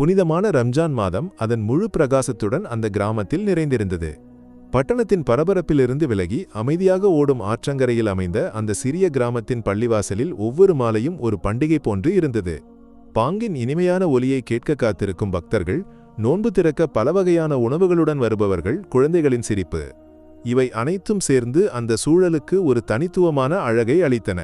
புனிதமான ரம்ஜான் மாதம் அதன் முழு பிரகாசத்துடன் அந்த கிராமத்தில் நிறைந்திருந்தது. பட்டணத்தின் பரபரப்பிலிருந்து விலகி அமைதியாக ஓடும் ஆற்றங்கரையில் அமைந்த அந்த சிறிய கிராமத்தின் பள்ளிவாசலில் ஒவ்வொரு மாலையும் ஒரு பண்டிகை போன்று இருந்தது. பாங்கின் இனிமையான ஒலியை கேட்க காத்திருக்கும் பக்தர்கள் நோன்பு திறக்க பல வகையான உணவுகளுடன் வருபவர்கள் குழந்தைகளின் சிரிப்பு. இவை அனைத்தும் சேர்ந்து அந்த சூழலுக்கு ஒரு தனித்துவமான அழகை அளித்தன.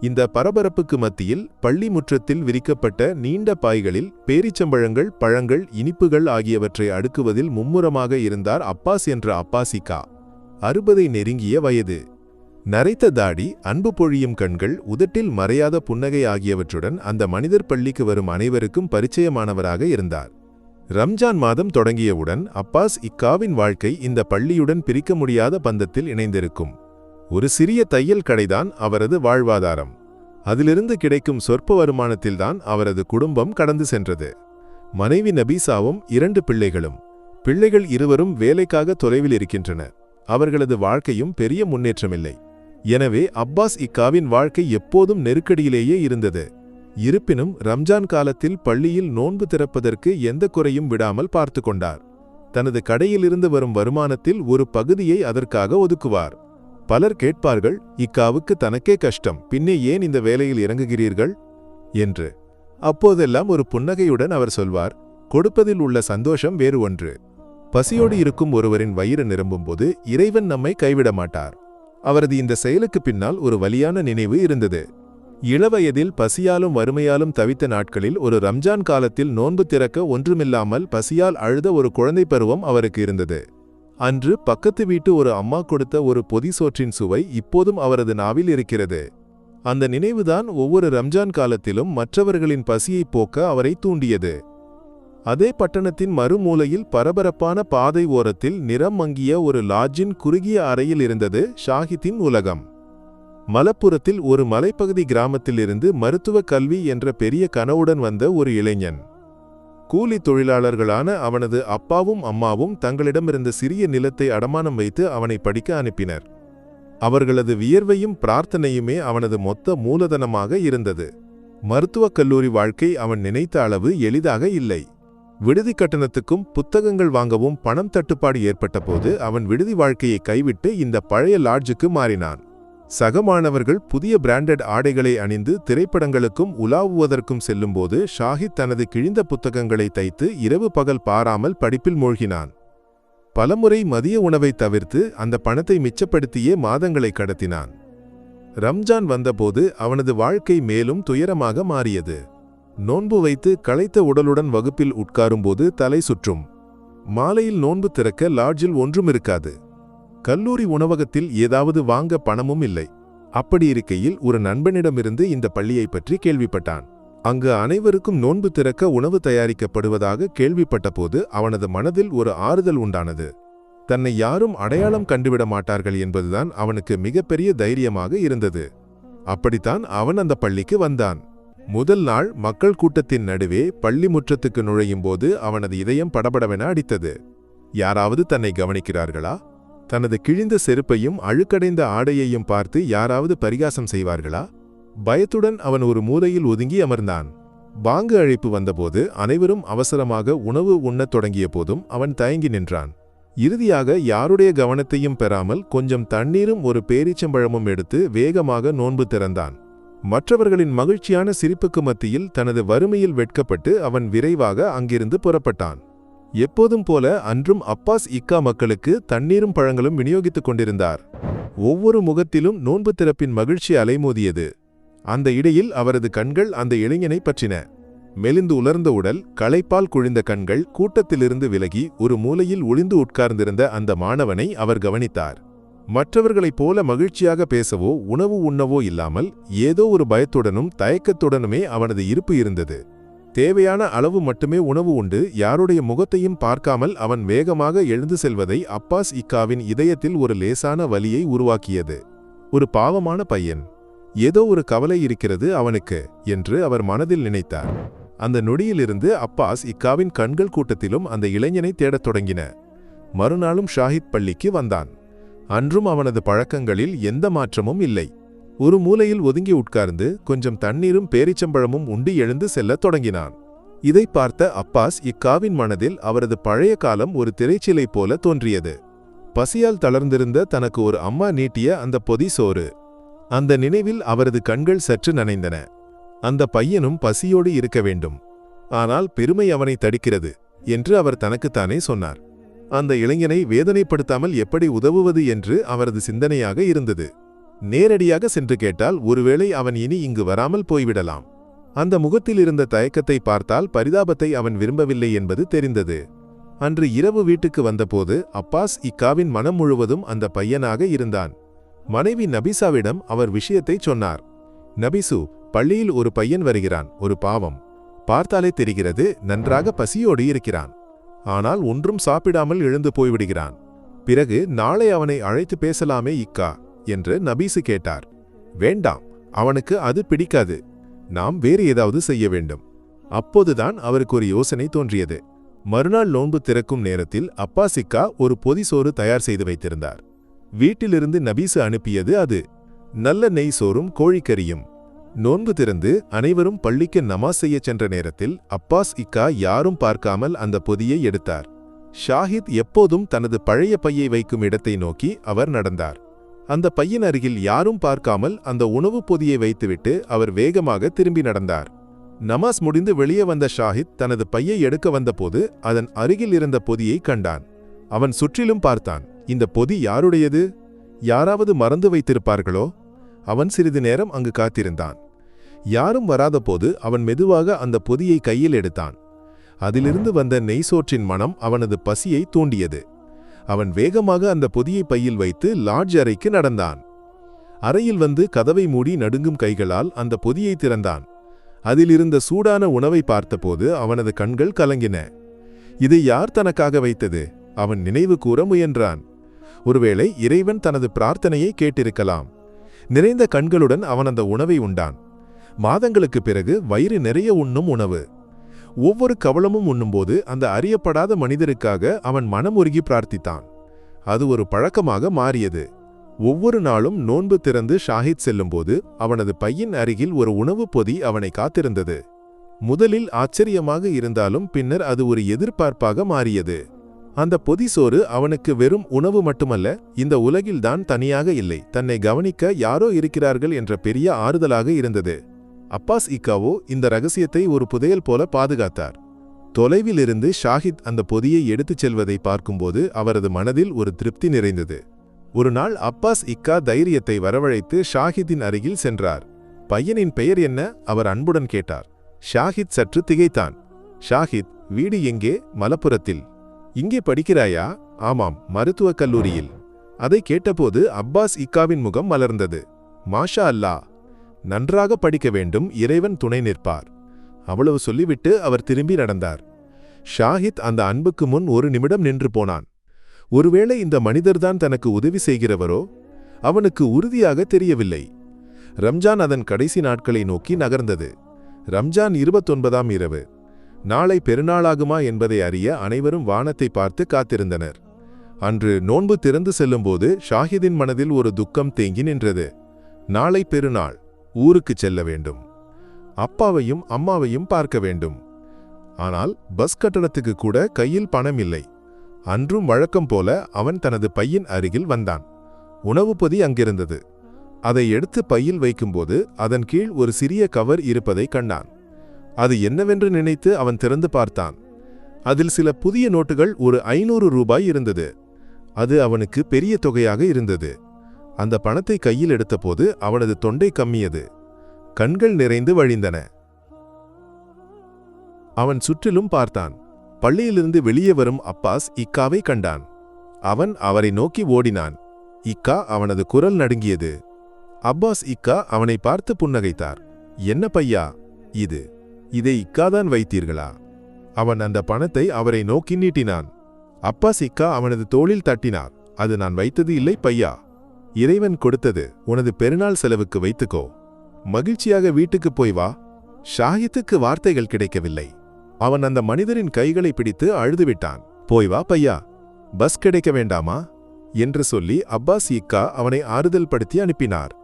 இந்த பரபரப்புக்கு மத்தியில் பள்ளி முற்றத்தில் விரிக்கப்பட்ட நீண்ட பாய்களில் பேரிச்சம்பழங்கள் பழங்கள் இனிப்புகள் ஆகியவற்றை அடுக்குவதில் மும்முரமாக இருந்தார் அப்பாஸ் என்ற அப்பாசிகா. அறுபதை நெருங்கிய வயது. நரைத்த தாடி அன்பு பொழியும் கண்கள் உதட்டில் மறையாத புன்னகை ஆகியவற்றுடன் அந்த மனிதர் பள்ளிக்கு வரும் அனைவருக்கும் பரிச்சயமானவராக இருந்தார். ரம்ஜான் மாதம் தொடங்கியவுடன் அப்பாஸ் இக்காவின் வாழ்க்கை இந்த பள்ளியுடன் பிரிக்க முடியாத பந்தத்தில் இணைந்திருக்கும். ஒரு சிறிய தையல் கடைதான் அவரது வாழ்வாதாரம். அதிலிருந்து கிடைக்கும் சொற்ப வருமானத்தில்தான் அவரது குடும்பம் கடந்து சென்றது. மனைவி நபீசாவும் இரண்டு பிள்ளைகளும். பிள்ளைகள் இருவரும் வேலைக்காக தொலைவில் இருக்கின்றனர். அவர்களது வாழ்க்கையும் பெரிய முன்னேற்றமில்லை. எனவே அப்பாஸ் இக்காவின் வாழ்க்கை எப்போதும் நெருக்கடியிலேயே இருந்தது. இருப்பினும் ரம்ஜான் காலத்தில் பள்ளியில் நோன்பு திறப்பதற்கு எந்த குறையும் விடாமல் பார்த்து கொண்டார். தனது கடையிலிருந்து வரும் வருமானத்தில் ஒரு பகுதியை அதற்காக ஒதுக்குவார். பலர் கேட்பார்கள் இக்காவுக்கு தனக்கே கஷ்டம் பின்னே ஏன் இந்த வேலையில் இறங்குகிறீர்கள்? என்று. அப்போதெல்லாம் ஒரு புன்னகையுடன் அவர் சொல்வார் கொடுப்பதில் உள்ள சந்தோஷம் வேறு ஒன்று. பசியோடு இருக்கும் ஒருவரின் வயிறு நிரம்பும்போது இறைவன் நம்மை கைவிட மாட்டார். அவரது இந்த செயலுக்கு பின்னால் ஒரு வலியான நினைவு இருந்தது. இளவயதில் பசியாலும் வறுமையாலும் தவித்த நாட்களில் ஒரு ரம்ஜான் காலத்தில் நோன்பு திறக்க ஒன்றுமில்லாமல் பசியால் அழுத ஒரு குழந்தை பருவம் அவருக்கு இருந்தது. அன்று பக்கத்து வீட்டு ஒரு அம்மா கொடுத்த ஒரு பொதி சோற்றின் சுவை இப்போதும் அவரது நாவில் இருக்கிறது. அந்த நினைவுதான் ஒவ்வொரு ரம்ஜான் காலத்திலும் மற்றவர்களின் பசியைப் போக்க அவரை தூண்டியது. அதே பட்டணத்தின் மறுமூலையில் பரபரப்பான பாதை ஓரத்தில் நிறம் மங்கிய ஒரு லாட்ஜின் குறுகிய அறையில் இருந்தது ஷாஹித்தின் உலகம். மலப்புறத்தில் ஒரு மலைப்பகுதி கிராமத்திலிருந்து மருத்துவக் கல்வி என்ற பெரிய கனவுடன் வந்த ஒரு இளைஞன். கூலி தொழிலாளர்களான அவனது அப்பாவும் அம்மாவும் தங்களிடமிருந்த சிறிய நிலத்தை அடமானம் வைத்து அவனை படிக்க அனுப்பினர். அவர்களது வியர்வையும் பிரார்த்தனையுமே அவனது மொத்த மூலதனமாக இருந்தது. மருத்துவக் கல்லூரி வாழ்க்கை அவன் நினைத்த அளவு எளிதாக இல்லை. விடுதி கட்டணத்துக்கும் புத்தகங்கள் வாங்கவும் பணம் தட்டுப்பாடு ஏற்பட்டபோது அவன் விடுதி வாழ்க்கையை கைவிட்டு இந்த பழைய லாட்ஜுக்கு மாறினான். சக மாணவர்கள் புதிய பிராண்டட் ஆடைகளை அணிந்து திரைப்படங்களுக்கும் உலாவுவதற்கும் செல்லும்போது ஷாஹித் தனது கிழிந்த புத்தகங்களை தைத்து இரவு பகல் பாராமல் படிப்பில் மூழ்கினான். பலமுறை மதிய உணவை தவிர்த்து அந்த பணத்தை மிச்சப்படுத்தியே மாதங்களை கடத்தினான். ரம்ஜான் வந்தபோது அவனது வாழ்க்கை மேலும் துயரமாக மாறியது. நோன்பு வைத்து களைத்த உடலுடன் வகுப்பில் உட்காரும்போது தலை சுற்றும். மாலையில் நோன்பு திறக்க லாட்ஜில் ஒன்றும் இருக்காது கல்லூரி உணவகத்தில் ஏதாவது வாங்க பணமும் இல்லை. அப்படி இருக்கையில் ஒரு நண்பனிடமிருந்து இந்த பள்ளியை பற்றி கேள்விப்பட்டான். அங்கு அனைவருக்கும் நோன்பு திறக்க உணவு தயாரிக்கப்படுவதாக கேள்விப்பட்டபோது அவனது மனதில் ஒரு ஆறுதல் உண்டானது. தன்னை யாரும் அடையாளம் கண்டுவிட மாட்டார்கள் என்பதுதான் அவனுக்கு மிகப்பெரிய தைரியமாக இருந்தது. அப்படித்தான் அவன் அந்த பள்ளிக்கு வந்தான். முதல் நாள் மக்கள் கூட்டத்தின் நடுவே பள்ளி முற்றத்துக்கு நுழையும் போது அவனது இதயம் படபடவென அடித்தது. யாராவது தன்னை கவனிக்கிறார்களா? தனது கிழிந்த செருப்பையும் அழுக்கடைந்த ஆடையையும் பார்த்து யாராவது பரிகாசம் செய்வார்களா? பயத்துடன் அவன் ஒரு மூலையில் ஒதுங்கி அமர்ந்தான். பாங்கு அழைப்பு வந்தபோது அனைவரும் அவசரமாக உணவு உண்ணத் தொடங்கிய போதும் அவன் தயங்கி நின்றான். இறுதியாக யாருடைய கவனத்தையும் பெறாமல் கொஞ்சம் தண்ணீரும் ஒரு பேரீச்சம்பழமும் எடுத்து வேகமாக நோன்பு திறந்தான். மற்றவர்களின் மகிழ்ச்சியான சிரிப்புக்கு மத்தியில் தனது வறுமையில் வெட்கப்பட்டு அவன் விரைவாக அங்கிருந்து புறப்பட்டான். எப்போதும் போல அன்றும் அப்பாஸ் இக்கா மக்களுக்கு தண்ணீரும் பழங்களும் விநியோகித்துக் கொண்டிருந்தார். ஒவ்வொரு முகத்திலும் நோன்பு திறப்பின் மகிழ்ச்சி அலைமோதியது. அந்த இடையில் அவரது கண்கள் அந்த இளைஞனை பற்றின. மெலிந்து உலர்ந்த உடல் களைப்பால் குழிந்த கண்கள் கூட்டத்திலிருந்து விலகி ஒரு மூலையில் ஒளிந்து உட்கார்ந்திருந்த அந்த மாணவனை அவர் கவனித்தார். மற்றவர்களைப் போல மகிழ்ச்சியாக பேசவோ உணவு உண்ணவோ இல்லாமல் ஏதோ ஒரு பயத்துடனும் தயக்கத்துடனுமே அவனது இருப்பு இருந்தது. தேவையான அளவு மட்டுமே உணவு உண்டு. யாருடைய முகத்தையும் பார்க்காமல் அவன் வேகமாக எழுந்து செல்வதை அப்பாஸ் இக்காவின் இதயத்தில் ஒரு லேசான வலியை உருவாக்கியது. ஒரு பாவமான பையன். ஏதோ ஒரு கவலை இருக்கிறது அவனுக்கு என்று அவர் மனதில் நினைத்தார். அந்த நொடியிலிருந்து அப்பாஸ் இக்காவின் கண்கள் கூட்டத்திலும் அந்த இளைஞனை தேடத் தொடங்கின. மறுநாளும் ஷாஹித் பள்ளிக்கு வந்தான். அன்றும் அவனது பழக்கங்களில் எந்த மாற்றமும் இல்லை. ஒரு மூலையில் ஒதுங்கி உட்கார்ந்து கொஞ்சம் தண்ணீரும் பேரிச்சம்பழமும் உண்டு எழுந்து செல்லத் தொடங்கினான். இதை பார்த்த அப்பாஸ் இக்காவின் மனதில் அவரது பழைய காலம் ஒரு திரைச்சிலை போல தோன்றியது. பசியால் தளர்ந்திருந்த தனக்கு ஒரு அம்மா நீட்டிய அந்த பொதி சோறு. அந்த நினைவில் அவரது கண்கள் சற்று நனைந்தன. அந்த பையனும் பசியோடு இருக்க வேண்டும். ஆனால் பெருமை அவனை தடுக்கிறது என்று அவர் தனக்குத்தானே சொன்னார். அந்த இளைஞனை வேதனைப்படுத்தாமல் எப்படி உதவுவது என்று அவரது சிந்தனையாக இருந்தது. நேரடியாக சென்று கேட்டால் ஒருவேளை அவன் இனி இங்கு வராமல் போய்விடலாம். அந்த முகத்தில் இருந்த தயக்கத்தை பார்த்தால் பரிதாபத்தை அவன் விரும்பவில்லை என்பது தெரிந்தது. அன்று இரவு வீட்டுக்கு வந்தபோது அப்பாஸ் இக்காவின் மனம் முழுவதும் அந்த பையனாக இருந்தான். மனைவி நபிசாவிடம் அவர் விஷயத்தை சொன்னார். நபிசு பள்ளியில் ஒரு பையன் வருகிறான் ஒரு பாவம். பார்த்தாலே தெரிகிறது நன்றாக பசியோடு இருக்கிறான். ஆனால் ஒன்றும் சாப்பிடாமல் எழுந்து போய்விடுகிறான். பிறகு நாளை அவனை அழைத்து பேசலாமே இக்கா. என்று நபீசு கேட்டார். வேண்டாம் அவனுக்கு அது பிடிக்காது. நாம் வேறு ஏதாவது செய்ய வேண்டும். அப்போதுதான் அவருக்கு ஒரு யோசனை தோன்றியது. மறுநாள் நோன்பு திறக்கும் நேரத்தில் அப்பா சிக்கா ஒரு பொதி சோறு தயார் செய்து வைத்திருந்தார். வீட்டிலிருந்து நபீசு அனுப்பியது அது. நல்ல நெய் சோறும் கோழிக்கறியும். நோன்பு திறந்து அனைவரும் பள்ளிக்கு நமாஸ் செய்யச் சென்ற நேரத்தில் அப்பாஸ் இக்கா யாரும் பார்க்காமல் அந்த பொதியை எடுத்தார். ஷாஹித் எப்போதும் தனது பழைய பையை வைக்கும் இடத்தை நோக்கி அவர் நடந்தார். அந்த பையன் அருகில் யாரும் பார்க்காமல் அந்த உணவுப் பொதியை வைத்துவிட்டு அவர் வேகமாக திரும்பி நடந்தார். நமாஸ் முடிந்து வெளியே வந்த ஷாஹித் தனது பையை எடுக்க வந்தபோது அதன் அருகில் இருந்த பொதியை கண்டான். அவன் சுற்றிலும் பார்த்தான். இந்த பொதி யாருடையது? யாராவது மறந்து வைத்திருப்பார்களோ? அவன் சிறிது நேரம் அங்கு காத்திருந்தான். யாரும் வராதபோது அவன் மெதுவாக அந்த பொதியை கையில் எடுத்தான். அதிலிருந்து வந்த நெய்சோற்றின் மனம் அவனது பசியை தூண்டியது. அவன் வேகமாக அந்த பொதியை பையில் வைத்து லாட்ஜ் அறைக்கு நடந்தான். அறையில் வந்து கதவை மூடி நடுங்கும் கைகளால் அந்த பொதியை திறந்தான். அதிலிருந்த சூடான உணவை பார்த்தபோது அவனது கண்கள் கலங்கின. இதை யார் தனக்காக வைத்தது? அவன் நினைவு கூற முயன்றான். ஒருவேளை இறைவன் தனது பிரார்த்தனையை கேட்டிருக்கலாம். நிறைந்த கண்களுடன் அவன் அந்த உணவை உண்டான். மாதங்களுக்குப் பிறகு வயிறு நிறைய உண்ணும் உணவு. ஒவ்வொரு கவளமும் உண்ணும்போது அந்த அறியப்படாத மனிதருக்காக அவன் மனமுருகி பிரார்த்தித்தான். அது ஒரு பழக்கமாக மாறியது. ஒவ்வொரு நாளும் நோன்பு திறந்து ஷாஹித் செல்லும்போது அவனது பையின் அருகில் ஒரு உணவுப் பொதி அவனை காத்திருந்தது. முதலில் ஆச்சரியமாக இருந்தாலும் பின்னர் அது ஒரு எதிர்பார்ப்பாக மாறியது. அந்த பொதி சோறு அவனுக்கு வெறும் உணவு மட்டுமல்ல இந்த உலகில்தான் தனியாக இல்லை தன்னை கவனிக்க யாரோ இருக்கிறார்கள் என்ற பெரிய ஆறுதலாக இருந்தது. அப்பாஸ் இக்காவோ இந்த ரகசியத்தை ஒரு புதையல் போல பாதுகாத்தார். தொலைவிலிருந்து ஷாஹித் அந்த பொதியை எடுத்துச் செல்வதை பார்க்கும்போது அவரது மனதில் ஒரு திருப்தி நிறைந்தது. ஒரு நாள் அப்பாஸ் இக்கா தைரியத்தை வரவழைத்து ஷாஹித்தின் அருகில் சென்றார். பையனின் பெயர் என்ன? அவர் அன்புடன் கேட்டார். ஷாஹித் சற்று திகைத்தான். ஷாஹித் வீடு எங்கே? மலப்புரத்தில். இங்கே படிக்கிறாயா? ஆமாம் மருத்துவக் கல்லூரியில். அதை கேட்டபோது அப்பாஸ் இக்காவின் முகம் மலர்ந்தது. மாஷா அல்லா நன்றாக படிக்க வேண்டும் இறைவன் துணை நிற்பார். அவ்வளவு சொல்லிவிட்டு அவர் திரும்பி நடந்தார். ஷாஹித் அந்த அன்புக்கு முன் ஒரு நிமிடம் நின்று போனான். ஒருவேளை இந்த மனிதர்தான் தனக்கு உதவி செய்கிறவரோ? அவனுக்கு உறுதியாக தெரியவில்லை. ரம்ஜான் அதன் கடைசி நாட்களை நோக்கி நகர்ந்தது. ரம்ஜான் இருபத்தொன்பதாம் இரவு. நாளை பெருநாளாகுமா என்பதை அறிய அனைவரும் வானத்தை பார்த்து காத்திருந்தனர். அன்று நோன்பு திறந்து செல்லும்போது ஷாஹிதின் மனதில் ஒரு துக்கம் தேங்கி நின்றது. நாளை பெருநாள். ஊருக்கு செல்ல வேண்டும். அப்பாவையும் அம்மாவையும் பார்க்க வேண்டும். ஆனால் பஸ் கட்டணத்துக்கு கூட கையில் பணம் இல்லை. அன்றும் வழக்கம் போல அவன் தனது பையின் அருகில் வந்தான். உணவுப்பொதி அங்கிருந்தது. அதை எடுத்து பையில் வைக்கும்போது அதன் கீழ் ஒரு சிறிய கவர் இருப்பதை கண்டான். அது என்னவென்று நினைத்து அவன் திறந்து பார்த்தான். அதில் சில புதிய நோட்டுகள் ஒரு ஐநூறு ரூபாய் இருந்தது. அது அவனுக்கு பெரிய தொகையாக இருந்தது. அந்த பணத்தை கையில் எடுத்தபோது அவனது தொண்டை கம்மியது. கண்கள் நிறைந்து வழிந்தன. அவன் சுற்றிலும் பார்த்தான். பள்ளியிலிருந்து வெளியே வரும் அப்பாஸ் இக்காவை கண்டான். அவன் அவரை நோக்கி ஓடினான். இக்கா அவனது குரல் நடுங்கியது. அப்பாஸ் இக்கா அவனை பார்த்து புன்னகைத்தார். என்ன பையா? இது இதை இக்காதான் வைத்தீர்களா? அவன் அந்த பணத்தை அவரை நோக்கி நீட்டினான். அப்பாஸ் இக்கா அவனது தோளில் தட்டினார். அது நான் வைத்தது இல்லை பையா? இறைவன் கொடுத்தது உனது பெருநாள் செலவுக்கு வைத்துக்கோ. மகிழ்ச்சியாக வீட்டுக்கு போய் வா. ஷாஹித்துக்கு வார்த்தைகள் கிடைக்கவில்லை. அவன் அந்த மனிதரின் கைகளை பிடித்து அழுதுவிட்டான். போய் வா பையா. பஸ் கிடைக்க வேண்டாமா? என்று சொல்லி அப்பாஸ் இக்கா அவனை ஆறுதல் படுத்தி அனுப்பினார்.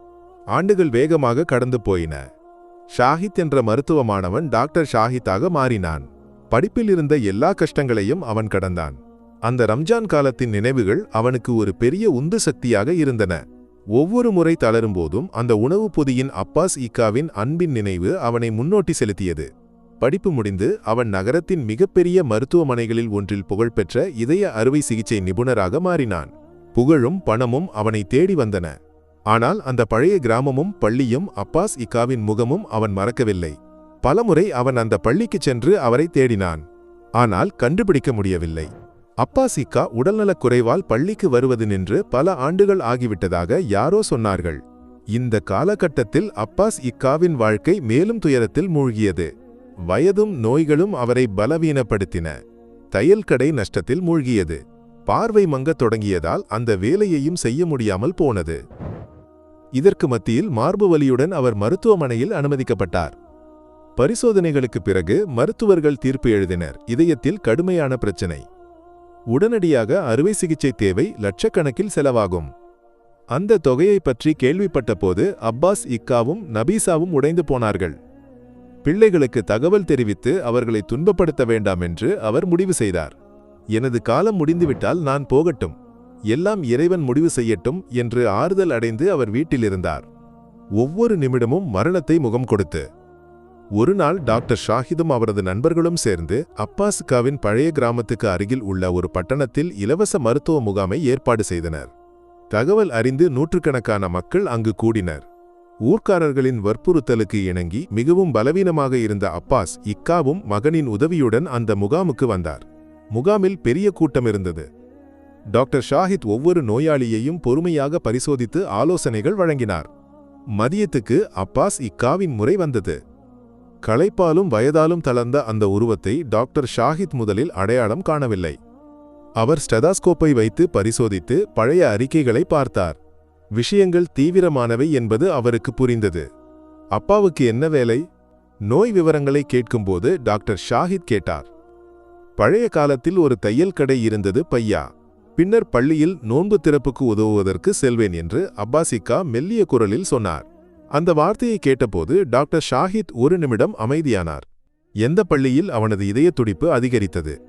ஆண்டுகள் வேகமாக கடந்து போயின. ஷாஹித் என்ற மருத்துவமானவன் டாக்டர் ஷாஹித்தாக மாறினான். படிப்பில் இருந்த எல்லா கஷ்டங்களையும் அவன் கடந்தான். அந்த ரம்ஜான் காலத்தின் நினைவுகள் அவனுக்கு ஒரு பெரிய உந்து சக்தியாக இருந்தன. ஒவ்வொரு முறை தளரும்போதும் அந்த உணவு பொதியின் அப்பாஸ் ஈக்காவின் அன்பின் நினைவு அவனை முன்னோட்டி செலுத்தியது. படிப்பு முடிந்து அவன் நகரத்தின் மிகப்பெரிய மருத்துவமனைகளில் ஒன்றில் புகழ்பெற்ற இதய அறுவை சிகிச்சை நிபுணராக மாறினான். புகழும் பணமும் அவனை தேடி வந்தன. ஆனால் அந்த பழைய கிராமமும் பள்ளியும் அப்பாஸ் இக்காவின் முகமும் அவன் மறக்கவில்லை. பலமுறை அவன் அந்த பள்ளிக்குச் சென்று அவரை தேடினான். ஆனால் கண்டுபிடிக்க முடியவில்லை. அப்பாஸ் இக்கா உடல்நலக் குறைவால் பள்ளிக்கு வருவது நின்று பல ஆண்டுகள் ஆகிவிட்டதாக யாரோ சொன்னார்கள். இந்த காலகட்டத்தில் அப்பாஸ் இக்காவின் வாழ்க்கை மேலும் துயரத்தில் மூழ்கியது. வயதும் நோய்களும் அவரை பலவீனப்படுத்தின. தையல் கடை நஷ்டத்தில் மூழ்கியது. பார்வை மங்கத் தொடங்கியதால் அந்த வேலையையும் செய்ய முடியாமல் போனது. இதற்கு மத்தியில் மார்பு வலியுடன் அவர் மருத்துவமனையில் அனுமதிக்கப்பட்டார். பரிசோதனைகளுக்குப் பிறகு மருத்துவர்கள் தீர்ப்பு எழுதினர். இதயத்தில் கடுமையான பிரச்சனை. உடனடியாக அறுவை சிகிச்சை தேவை லட்சக்கணக்கில் செலவாகும். அந்த தொகையைப் பற்றி கேள்விப்பட்டபோது அப்பாஸ் இக்காவும் நபீசாவும் உடைந்து போனார்கள். பிள்ளைகளுக்கு தகவல் தெரிவித்து அவர்களை துன்பப்படுத்த வேண்டாம் என்று அவர் முடிவு செய்தார். எனது காலம் முடிந்துவிட்டால் நான் போகட்டும். எல்லாம் இறைவன் முடிவு செய்யட்டும் என்று ஆறுதல் அடைந்து அவர் வீட்டிலிருந்தார். ஒவ்வொரு நிமிடமும் மரணத்தை முகம் கொடுத்து ஒரு நாள் டாக்டர் ஷாஹிதும் அவரது நண்பர்களும் சேர்ந்து அப்பாஸ்காவின் பழைய கிராமத்துக்கு அருகில் உள்ள ஒரு பட்டணத்தில் இலவச மருத்துவ முகாமை ஏற்பாடு செய்தனர். தகவல் அறிந்து நூற்றுக்கணக்கான மக்கள் அங்கு கூடினர். ஊர்க்காரர்களின் வற்புறுத்தலுக்கு இணங்கி மிகவும் பலவீனமாக இருந்த அப்பாஸ் இக்காவும் மகனின் உதவியுடன் அந்த முகாமுக்கு வந்தார். முகாமில் பெரிய கூட்டம் இருந்தது. டாக்டர் ஷாஹித் ஒவ்வொரு நோயாளியையும் பொறுமையாக பரிசோதித்து ஆலோசனைகள் வழங்கினார். மதியத்துக்கு அப்பாஸ் இக்காவின் முறை வந்தது. களைப்பாலும் வயதாலும் தளர்ந்த அந்த உருவத்தை டாக்டர் ஷாஹித் முதலில் அடையாளம் காணவில்லை. அவர் ஸ்டெதாஸ்கோப்பை வைத்து பரிசோதித்து பழைய அறிக்கைகளை பார்த்தார். விஷயங்கள் தீவிரமானவை என்பது அவருக்கு புரிந்தது. அப்பாவுக்கு என்ன வேலை? நோய் விவரங்களை கேட்கும்போது டாக்டர் ஷாஹித் கேட்டார். பழைய காலத்தில் ஒரு தையல் கடை இருந்தது பையா. பின்னர் பள்ளியில் நோன்பு திறப்புக்கு உதவுவதற்கு செல்வேன் என்று அப்பாசிக்கா மெல்லிய குரலில் சொன்னார். அந்த வார்த்தையை கேட்டபோது டாக்டர் ஷாஹித் ஒரு நிமிடம் அமைதியானார். எந்த பள்ளியில் அவனது இதய துடிப்பு அதிகரித்தது?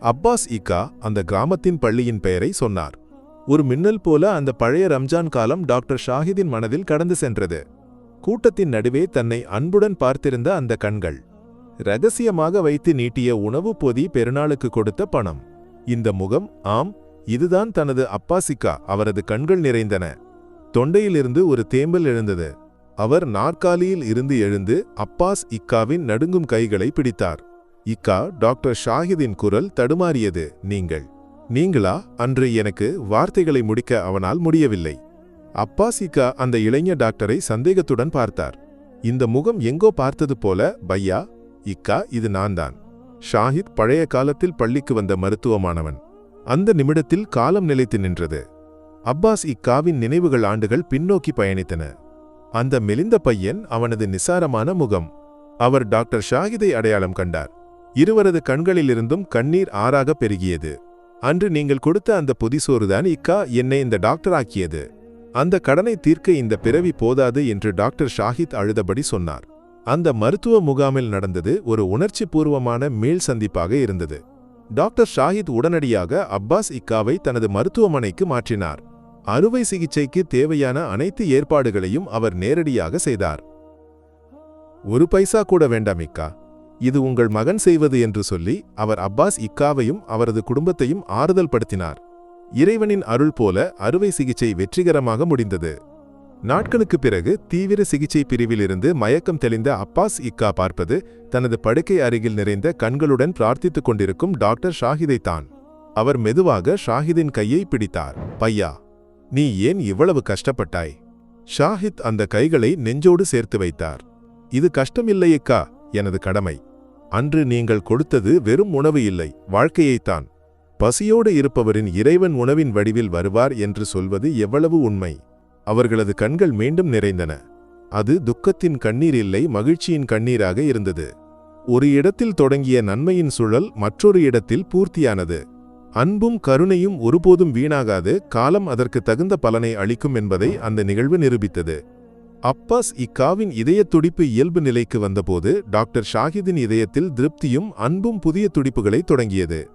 அப்பாஸ் இக்கா அந்த கிராமத்தின் பள்ளியின் பெயரை சொன்னார். ஒரு மின்னல் போல அந்த பழைய ரம்ஜான் காலம் டாக்டர் ஷாஹிதின் மனதில் கடந்து சென்றது. கூட்டத்தின் நடுவே தன்னை அன்புடன் பார்த்திருந்த அந்த கண்கள். ரகசியமாக வைத்து நீட்டிய உணவு பொதி பெருநாளுக்கு கொடுத்த பணம். இந்த முகம் ஆம் இதுதான் தனது அப்பாசிக்கா அவரது கண்கள் நிறைந்தன. தொண்டையிலிருந்து ஒரு தேம்பல் எழுந்தது. அவர் நாற்காலியில் இருந்து எழுந்து அப்பாஸ் இக்காவின் நடுங்கும் கைகளை பிடித்தார். இக்கா டாக்டர் ஷாஹிதின் குரல் தடுமாறியது நீங்கள் நீங்களா? அன்று எனக்கு வார்த்தைகளை முடிக்க அவனால் முடியவில்லை. அப்பாஸ் இக்கா அந்த இளைஞர் டாக்டரை சந்தேகத்துடன் பார்த்தார். இந்த முகம் எங்கோ பார்த்தது போல பையா இக்கா இது நான்தான். ஷாஹித் பழைய காலத்தில் பள்ளிக்கு வந்த மருத்துவமானவன். அந்த நிமிடத்தில் காலம் நிலைத்து நின்றது. அப்பாஸ் இக்காவின் நினைவுகள் ஆண்டுகள் பின்னோக்கி பயணித்தன. அந்த மெலிந்த பையன் அவனது நிசாரமான முகம். அவர் டாக்டர் ஷாஹிதை அடையாளம் கண்டார். இருவரது கண்களிலிருந்தும் கண்ணீர் ஆறாக பெருகியது. அன்று நீங்கள் கொடுத்த அந்த புதிசோறுதான் இக்கா என்னை இந்த டாக்டர் ஆக்கியது. அந்த கடனை தீர்க்க இந்த பிறவி போதாது என்று டாக்டர் ஷாஹித் அழுதபடி சொன்னார். அந்த மருத்துவ முகாமில் நடந்தது ஒரு உணர்ச்சி பூர்வமான மீள் சந்திப்பாக இருந்தது. டாக்டர் ஷாஹித் உடனடியாக அப்பாஸ் இக்காவை தனது மருத்துவமனைக்கு மாற்றினார். அறுவை சிகிச்சைக்கு தேவையான அனைத்து ஏற்பாடுகளையும் அவர் நேரடியாக செய்தார். ஒரு பைசா கூட வேண்டாம் இக்கா. இது உங்கள் மகன் செய்வது என்று சொல்லி அவர் அப்பாஸ் இக்காவையும் அவரது குடும்பத்தையும் ஆறுதல் படுத்தினார். இறைவனின் அருள் போல அறுவை சிகிச்சை வெற்றிகரமாக முடிந்தது. நாட்களுக்குப் பிறகு தீவிர சிகிச்சை பிரிவிலிருந்து மயக்கம் தெளிந்த அப்பாஸ் இக்கா பார்ப்பது தனது படுக்கை அருகில் நிறைந்த கண்களுடன் பிரார்த்தித்துக் கொண்டிருக்கும் டாக்டர் ஷாஹிதைத்தான். அவர் மெதுவாக ஷாஹிதின் கையை பிடித்தார். பையா நீ ஏன் இவ்வளவு கஷ்டப்பட்டாய்? ஷாஹித் அந்த கைகளை நெஞ்சோடு சேர்த்து வைத்தார். இது கஷ்டமில்லையக்கா எனது கடமை. அன்று நீங்கள் கொடுத்தது வெறும் உணவு இல்லை வாழ்க்கையைத்தான். பசியோடு இருப்பவரின் இறைவன் உணவின் வடிவில் வருவார் என்று சொல்வது எவ்வளவு உண்மை. அவர்களது கண்கள் மீண்டும் நிறைந்தன. அது துக்கத்தின் கண்ணீர் இல்லை மகிழ்ச்சியின் கண்ணீராக இருந்தது. ஒரு இடத்தில் தொடங்கிய நன்மையின் சுழல் மற்றொரு இடத்தில் பூர்த்தியானது. அன்பும் கருணையும் ஒருபோதும் வீணாகாது காலம் அதற்கு தகுந்த பலனை அளிக்கும் என்பதை அந்த நிகழ்வு நிரூபித்தது. அப்பாஸ் இக்காவின் இதயத் துடிப்பு இயல்பு நிலைக்கு வந்தபோது டாக்டர் ஷாஹிதின் இதயத்தில் திருப்தியும் அன்பும் புதிய துடிப்புகளை தொடங்கியது.